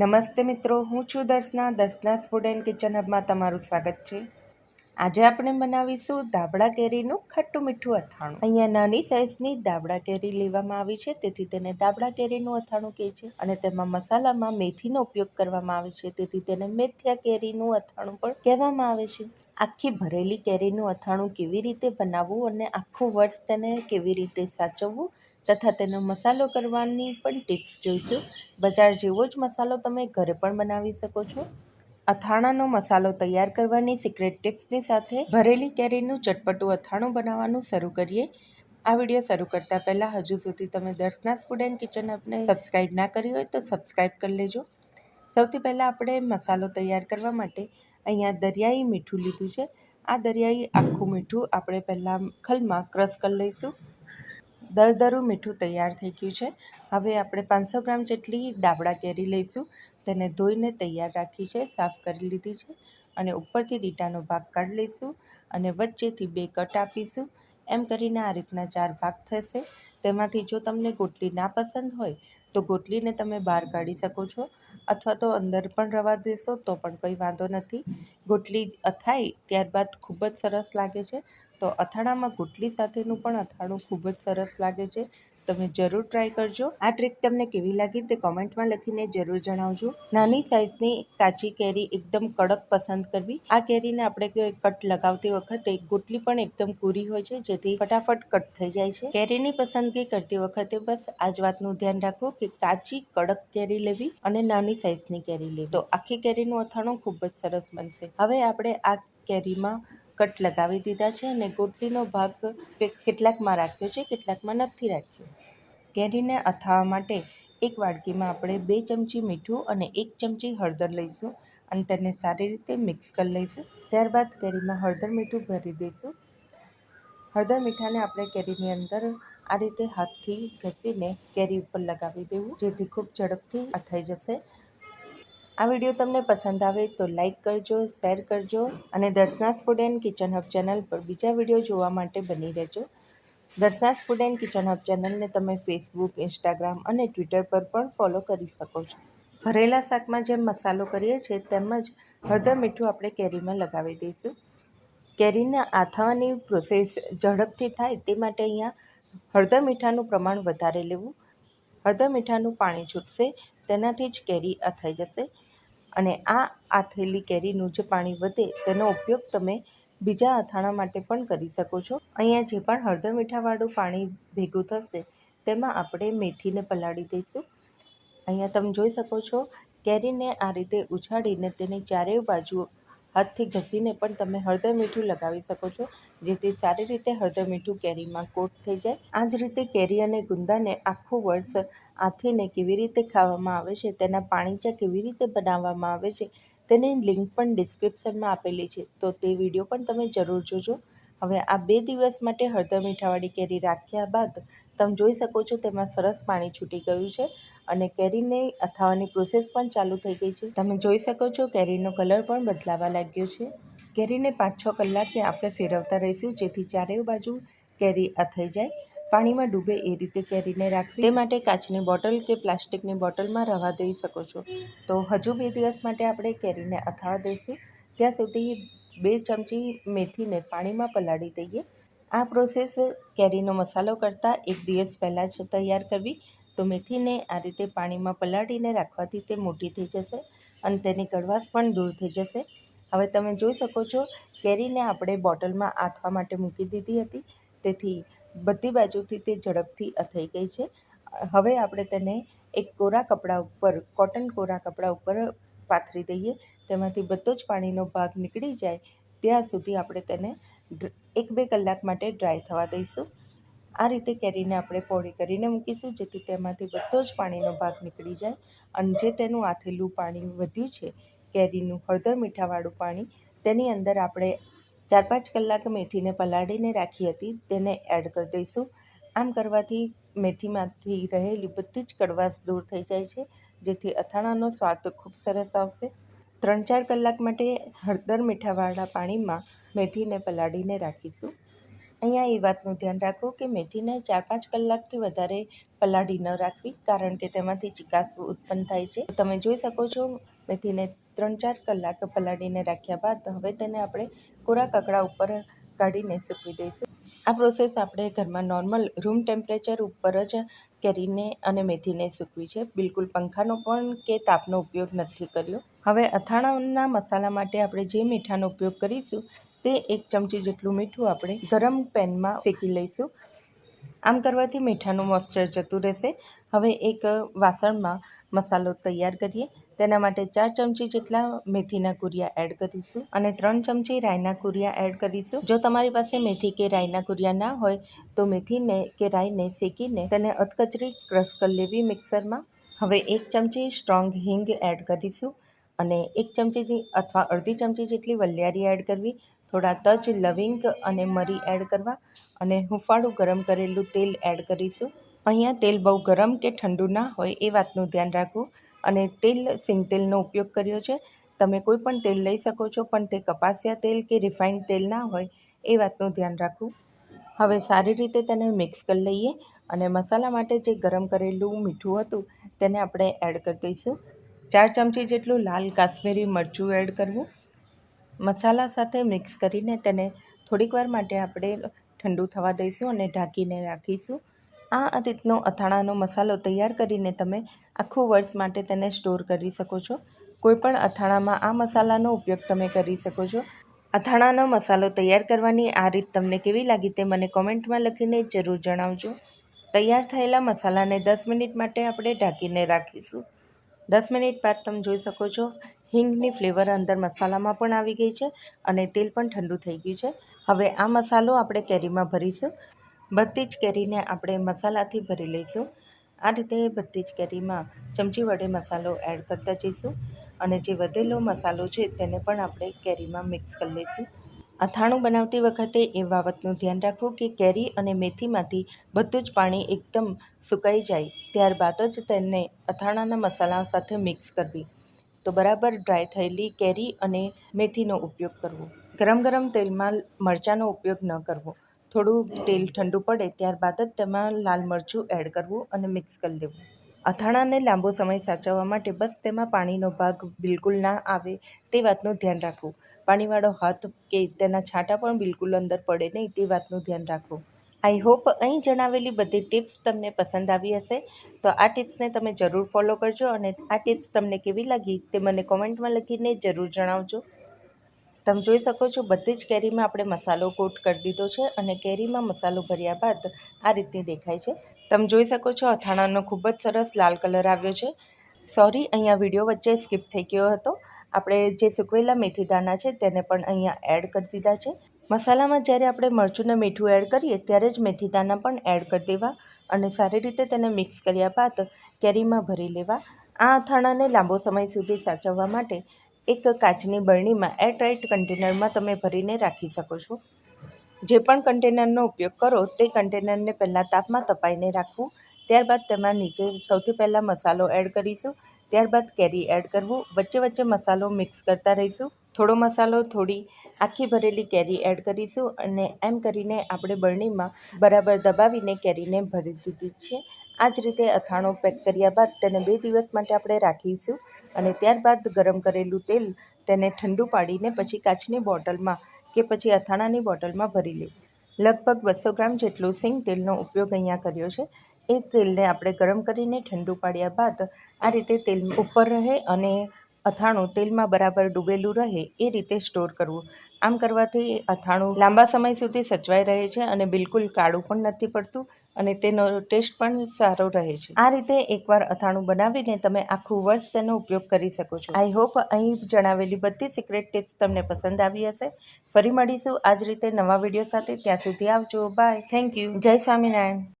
નમસ્તે મિત્રો, હું છું Darshana. Darshana food and kitchen હબમાં તમારું સ્વાગત છે. આજે આપણે બનાવીશું દાબડા કેરીનું ખટ્ટું મીઠું અથાણું. અહીંયા નાની સાઇઝની દાબડા કેરી લેવામાં આવી છે, તેથી તેને દાબડા કેરીનું અથાણું કહે છે અને તેમાં મસાલામાં મેથીનો ઉપયોગ કરવામાં આવે છે, તેથી તેને મેથિયા કેરીનું અથાણું પણ કહેવામાં આવે છે. આખી ભરેલી કેરીનું અથાણું કેવી રીતે બનાવવું અને આખું વર્ષ તેને કેવી રીતે સાચવવું તથા તેનો મસાલો કરવાની પણ ટિપ્સ જોઈશું. બજાર જેવો જ મસાલો તમે ઘરે પણ બનાવી શકો છો. અથાણાનો મસાલો તૈયાર કરવાની સિક્રેટ ટિપ્સની સાથે ભરેલી કેરીનું ચટપટું અથાણું બનાવવાનું શરૂ કરીએ. આ વીડિયો શરૂ કરતાં પહેલાં હજુ સુધી તમે દર્શના ફૂડ એન્ડ કિચન આપને સબસ્ક્રાઈબ ના કરી હોય તો સબસ્ક્રાઈબ કરી લેજો. સૌથી પહેલાં આપણે મસાલો તૈયાર કરવા માટે અહીંયા દરિયાઈ મીઠું લીધું છે. આ દરિયાઈ આખું મીઠું આપણે પહેલાં ખલમાં ક્રશ કરી લઈશું. દરદરું મીઠું તૈયાર થઈ ગયું છે. હવે આપણે પાંચસો ગ્રામ જેટલી દાબડા કેરી લઈશું. તેને ધોઈને તૈયાર રાખી છે, સાફ કરી લીધી છે અને ઉપરથી ડીટાનો ભાગ કાઢી લઈશું અને વચ્ચેથી બે કટ આપીશું. એમ કરીને આ રીતના ચાર ભાગ થશે. તેમાંથી જો તમને ગોટલી ના પસંદ હોય તો ગોટલીને તમે બહાર કાઢી શકો છો. અથવા તો અંદર પણ રવા દેશો, તો પણ કંઈ વાંધો નથી. ગોટલી અથાય ત્યારબાદ ખૂબ જ સરસ લાગે છે. તો અથાણામાં ગોટલી સાથેનું પણ અથાણું ખૂબ જ સરસ લાગે છે. તમે જરૂર ટ્રાય કરજો. આ ટ્રીક તમને કેવી લાગી તે કોમેન્ટમાં લખીને જરૂર જણાવજો. નાની સાઇઝની કાચી કેરી એકદમ કડક પસંદ કરવી. આ કેરીને આપણે કટ લગાવતી વખતે ગુટલી પણ એકદમ પૂરી હોય છે, જેથી ફટાફટ કટ થઈ જાય છે. કેરીની પસંદગી કરતી વખતે બસ આ જ વાતનું ધ્યાન રાખો કે કાચી કડક કેરી લેવી અને નાની સાઇઝની કેરી લેવી. તો આખી કેરીનું અથાણું ખૂબ જ સરસ બનશે. હવે આપણે આ કેરીમાં કટ લગાવી દીધા છે અને ગોટલીનો ભાગ કેટલાકમાં રાખ્યો છે, કેટલાકમાં નથી રાખ્યો. કેરીને અથાવા માટે એક વાડકીમાં આપણે બે ચમચી મીઠું અને એક ચમચી હળદર લઈશું અને તેને સારી રીતે મિક્સ કરી લઈશું. ત્યારબાદ કેરીમાં હળદર મીઠું ભરી દઈશું. હળદર મીઠાને આપણે કેરીની અંદર આ રીતે હાથથી ઘસીને કેરી ઉપર લગાવી દેવું, જેથી ખૂબ ઝડપથી અથાઈ જશે. આ વીડિયો તમને પસંદ આવે તો લાઇક કરજો, શેર કરજો અને Darshana's food and kitchen hub channel પર બીજા વીડિયો જોવા માટે બની રહેજો. Darshana's food and kitchen hub ચેનલને તમે ફેસબુક, ઇન્સ્ટાગ્રામ અને ટ્વિટર પર પણ ફોલો કરી શકો છો. ભરેલા શાકમાં જેમ મસાલો કરીએ છીએ, તેમ જ હળદર મીઠું આપણે કેરીમાં લગાવી દઈશું. કેરીના આથાવાની પ્રોસેસ ઝડપથી થાય તે માટે અહીંયા હળદર મીઠાનું પ્રમાણ વધારે લેવું. હળદર મીઠાનું પાણી છૂટશે, તેનાથી જ કેરી અથાઈ જશે. અને આ આથેલી કેરીનું જે પાણી વધે, તેનો ઉપયોગ તમે બીજા અથાણા માટે પણ કરી શકો છો. અહીંયા જે પણ હળદર મીઠાવાળું પાણી ભેગું થશે, તેમાં આપણે મેથીને પલાળી દઈશું. અહીંયા તમે જોઈ શકો છો, કેરીને આ રીતે ઉછાળીને તેની ચારેય બાજુ હાથથી ઘસીને પણ તમે હળદર મીઠું લગાવી શકો છો, જેથી સારી રીતે હળદર મીઠું કેરીમાં કોટ થઈ જાય. આ જ રીતે કેરી અને ગુંદાને આખું વર્ષ આથીને કેવી રીતે ખાવામાં આવે છે, તેના પાણીચા કેવી રીતે બનાવવામાં આવે છે તેની લિંક પણ ડિસ્ક્રિપ્શનમાં આપેલી છે. તો તે વીડિયો પણ તમે જરૂર જોજો. હવે આ બે દિવસ માટે હળદર મીઠાવાળી કેરી રાખ્યા બાદ તમે જોઈ શકો છો તેમાં સરસ પાણી છૂટી ગયું છે અને કેરીને અથાવાની પ્રોસેસ પણ ચાલુ થઈ ગઈ છે. તમે જોઈ શકો છો કેરીનો કલર પણ બદલાવા લાગ્યો છે. કેરીને પાંચ છ કલાકે આપણે ફેરવતા રહીશું જેથી ચારેય બાજુ કેરી અથાઈ જાય પાણીમાં ડૂબે એ રીતે કેરીને રાખવી. તે માટે કાચની બોટલ કે પ્લાસ્ટિકની બોટલમાં રવા દઈ શકો છો. તો હજુ બે દિવસ માટે આપણે કેરીને અથાવા દઈશું. ત્યાં સુધી બે ચમચી મેથીને પાણીમાં પલાળી દઈએ. આ પ્રોસેસ કેરીનો મસાલો કરતાં એક દિવસ પહેલાં જ તૈયાર કરવી. તો મેથીને આ રીતે પાણીમાં પલાળીને રાખવાથી તે મોટી થઈ જશે અને તેની કડવાશ પણ દૂર થઈ જશે. હવે તમે જોઈ શકો છો, કેરીને આપણે બોટલમાં આથવા માટે મૂકી દીધી હતી. તેથી બધી બાજુથી તે ઝડપથી અથાઈ ગઈ છે. હવે આપણે તેને એક કોરા કપડા ઉપર, કોટન કોરા કપડા ઉપર પાથરી દઈએ. તેમાંથી બધો જ પાણીનો ભાગ નીકળી જાય. ત્યાં સુધી આપણે તેને એક બે કલાક માટે ડ્રાય થવા દઈશું. આ રીતે કેરીને આપણે પોળી કરીને મૂકીશું, જેથી તેમાંથી બધો જ પાણીનો ભાગ નીકળી જાય. અને જે તેનું આથેલું પાણી વધ્યું છે, કેરીનું હળદર મીઠાવાળું પાણી, તેની અંદર આપણે ચાર પાંચ કલાક મેથીને પલાળીને રાખી હતી. તેને એડ કરી દઈશું. આમ કરવાથી મેથીમાંથી રહેલી બધી જ કડવાશ દૂર થઈ જાય છે, જેથી અથાણાનો સ્વાદ ખૂબ સરસ આવશે. ત્રણ ચાર કલાક માટે હળદર મીઠાવાળા પાણીમાં મેથીને પલાળીને રાખીશું. અહીંયા એ વાતનું ધ્યાન રાખવું કે મેથીને ચાર પાંચ કલાકથી વધારે પલાળી ન રાખવી, કારણ કે તેમાંથી ચિકાસ ઉત્પન્ન થાય છે. તમે જોઈ શકો છો, મેથીને ત્રણ ચાર કલાક પલાળીને રાખ્યા બાદ હવે તેને આપણે કોરા કકડા ઉપર કાઢીને સૂકવી દઈશું આ પ્રોસેસ આપણે ઘરમાં નોર્મલ રૂમ ટેમ્પરેચર ઉપર જ કેરીને અને મેથીને સૂકવી છે. બિલકુલ પંખાનો પણ કે તાપનો ઉપયોગ નથી કર્યો. હવે અથાણાના મસાલા માટે આપણે જે મીઠાનો ઉપયોગ કરીશું, તે એક ચમચી જેટલું મીઠું આપણે ગરમ પેનમાં શેકી લઈશું. આમ કરવાથી મીઠાનું મોઇસ્ચર જતું રહેશે. હવે એક વાસણમાં મસાલો તૈયાર કરીએ. તેના માટે ચાર ચમચી જેટલા મેથીના કુરિયા એડ કરીશું અને ત્રણ ચમચી રાઈના કુરિયા એડ કરીશું. જો તમારી પાસે મેથી કે રાઈના કુરિયા ના હોય, તો મેથીને કે રાઈને શેકીને તેને અધકચરી ક્રશ કરી લેવી મિક્સરમાં. હવે એક ચમચી સ્ટ્રોંગ હિંગ એડ કરીશું અને એક ચમચી અથવા અડધી ચમચી જેટલી વલિયારી એડ કરવી, થોડા તજ, લવિંગ અને મરી એડ કરવા અને હુંફાળું ગરમ કરેલું તેલ એડ કરીશું. અહીંયા તેલ બહુ ગરમ કે ઠંડુ ના હોય એ વાતનું ધ્યાન રાખવું. અને તેલ, સિંગ તેલનો ઉપયોગ કર્યો છે. તમે કોઈ પણ તેલ લઈ શકો છો, પણ તે કપાસિયા તેલ કે રિફાઇન્ડ તેલ ના હોય એ વાતનું ધ્યાન રાખવું. હવે સારી રીતે તેને મિક્સ કરી લઈએ અને મસાલા માટે જે ગરમ કરેલું મીઠું હતું તેને આપણે એડ કરી દઈશું. ચાર ચમચી જેટલું લાલ કાશ્મીરી મરચું એડ કરવું. મસાલા સાથે મિક્સ કરીને તેને થોડીક વાર માટે આપણે ઠંડુ થવા દઈશું અને ઢાંકીને રાખીશું. આ રીતનો અથાણાનો મસાલો તૈયાર કરીને તમે આખું વર્ષ માટે તેને સ્ટોર કરી શકો છો. કોઈપણ અથાણામાં આ મસાલાનો ઉપયોગ તમે કરી શકો છો. અથાણાનો મસાલો તૈયાર કરવાની આ રીત તમને કેવી લાગી તે મને કોમેન્ટમાં લખીને જરૂર જણાવજો. તૈયાર થયેલા મસાલાને દસ મિનિટ માટે આપણે ઢાંકીને રાખીશું. દસ મિનિટ બાદ તમે જોઈ શકો છો, હિંગની ફ્લેવર અંદર મસાલામાં પણ આવી ગઈ છે અને તેલ પણ ઠંડુ થઈ ગયું છે. હવે આ મસાલો આપણે કેરીમાં ભરીશું. બધી જ કેરીને આપણે મસાલાથી ભરી લઈશું. આ રીતે બધી જ કેરીમાં ચમચી વડે મસાલો એડ કરતા જઈશું અને જે વધેલો મસાલો છે તેને પણ આપણે કેરીમાં મિક્સ કરી લઈશું. અથાણું બનાવતી વખતે એ બાબતનું ધ્યાન રાખવું કે કેરી અને મેથીમાંથી બધું જ પાણી એકદમ સુકાઈ જાય ત્યારબાદ જ તેને અથાણાના મસાલા સાથે મિક્સ કરવી. તો બરાબર ડ્રાય થયેલી કેરી અને મેથીનો ઉપયોગ કરવો. ગરમ ગરમ તેલમાં મરચાંનો ઉપયોગ ન કરવો. થોડું તેલ ઠંડુ પડે ત્યારબાદ જ તેમાં લાલ મરચું એડ કરવું અને મિક્સ કરી લેવું અથાણાને લાંબો સમય સાચવવા માટે બસ તેમાં પાણીનો ભાગ બિલકુલ ના આવે તે વાતનું ધ્યાન રાખવું. પાણીવાળો હાથ કે તેના છાંટા પણ બિલકુલ અંદર પડે નહીં તે વાતનું ધ્યાન રાખવું. આઈ હોપ અહીં જણાવેલી બધી ટિપ્સ તમને પસંદ આવી હશે. તો આ ટિપ્સને તમે જરૂર ફોલો કરજો અને આ ટિપ્સ તમને કેવી લાગી તે મને કોમેન્ટમાં લખીને જરૂર જણાવજો. તમે જોઈ શકો છો, બધી જ કેરીમાં આપણે મસાલો કોટ કરી દીધો છે અને કેરીમાં મસાલો ભર્યા બાદ આ રીતે દેખાય છે. તમે જોઈ શકો છો, અથાણાનો ખૂબ જ સરસ લાલ કલર આવ્યો છે. સોરી અહીંયા વીડિયો વચ્ચે સ્કીપ થઈ ગયો હતો. આપણે જે સૂકવેલા મેથી દાણા છે, તેને પણ અહીંયા એડ કરી દીધા છે. મસાલામાં જ્યારે આપણે મરચું ને મીઠું એડ કરીએ, ત્યારે જ મેથી દાણા પણ એડ કરી દેવા અને સારી રીતે તેને મિક્સ કર્યા બાદ કેરીમાં ભરી લેવા. આ અથાણાને લાંબો સમય સુધી સાચવવા માટે એક કાચની બરણીમાં એરટાઇટ કન્ટેનરમાં તમે ભરીને રાખી શકો છો. જે પણ કન્ટેનરનો ઉપયોગ કરો તે કન્ટેનરને પહેલાં તાપમાં તપાઈને રાખવું, ત્યારબાદ તેમાં નીચે સૌથી પહેલાં મસાલો એડ કરીશું, ત્યારબાદ કેરી એડ કરવું, વચ્ચે વચ્ચે મસાલો મિક્સ કરતા રહીશું. થોડો મસાલો, થોડી આખી ભરેલી કેરી એડ કરીશું અને એમ કરીને આપણે બરણીમાં બરાબર દબાવીને કેરીને ભરી દીધી છે. આ જ રીતે અથાણો પેક કર્યા બાદ તેને બે દિવસ માટે આપણે રાખીશું અને ત્યારબાદ ગરમ કરેલું તેલ તેને ઠંડુ પાડીને પછી કાચની બોટલમાં કે પછી અથાણાની બોટલમાં ભરી લે લગભગ બસો ગ્રામ જેટલું સિંગ તેલનો ઉપયોગ અહીંયા કર્યો છે. એ તેલને આપણે ગરમ કરીને ઠંડુ પાડ્યા બાદ આ રીતે તેલ ઉપર રહે અને અથાણું તેલમાં બરાબર ડૂબેલું રહે એ રીતે સ્ટોર કરવું. આમ કરવાથી અથાણું લાંબા સમય સુધી સચવાઈ રહે છે અને બિલકુલ કાળું પણ નથી પડતું અને તેનો ટેસ્ટ પણ સારો રહે છે. આ રીતે એકવાર અથાણું બનાવીને તમે આખું વર્ષ તેનો ઉપયોગ કરી શકો છો. આઈ હોપ અહીં જણાવેલી બધી સિક્રેટ ટિપ્સ તમને પસંદ આવી હશે. ફરી મળીશું આ જ રીતે નવા વીડિયો સાથે. ત્યાં સુધી આવજો. બાય. Thank you. જય સ્વામિનારાયણ.